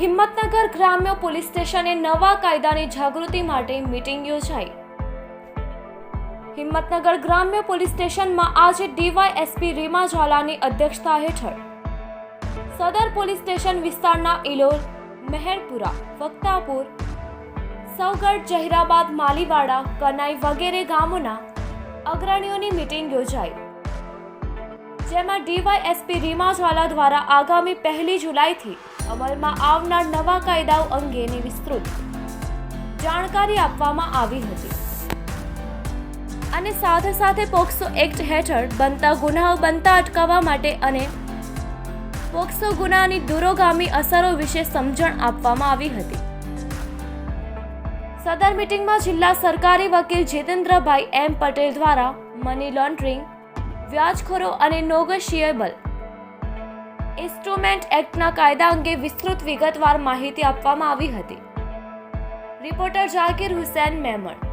હિંમતનગર ગ્રામ્ય પોલીસ સ્ટેશને નવા કાયદાની જાગૃતિ માટે મીટિંગ યોજાઈ. હિંમતનગર ગ્રામ્ય પોલીસ સ્ટેશનમાં આજે ડીવાયએસપી રીમા ઝાલાની અધ્યક્ષતા હેઠળ. સદર પોલીસ સ્ટેશન વિસ્તારના ઇલોર મહેરપુરા, વક્તાપુર સૌગઢ જહેરાબાદ, માલીવાડા, કનાઈ વગેરે ગામોના અગ્રણીઓની મીટિંગ યોજાઈ. જેમાં ડીવાયએસપી રીમા ઝાલા દ્વારા આગામી પહેલી જુલાઈથી અમલમાં આવનાર નવા કાયદાઓ અંગેની વિસ્તૃત જાણકારી આપવામાં આવી હતી. અને સાથે સાથે પોક્સો એક્ટ હેઠળ બનતા ગુનાઓ બનતા અટકાવવા માટે અને પોક્સો ગુનાની દૂરોગામી અસરો વિશે સમજણ આપવામાં આવી હતી. સદર મિટિંગમાં જિલ્લા સરકારી વકીલ જીતેન્દ્રભાઈ એમ પટેલ દ્વારા મની લોન્ડરિંગ, વ્યાજખોરો અને નોગોશિયેબલ ઇન્સ્ટ્રુમેન્ટ એક્ટના કાયદા અંગે વિસ્તૃત વિગતવાર માહિતી આપવામાં આવી હતી. રિપોર્ટર જાકીર હુસેન મેમણ.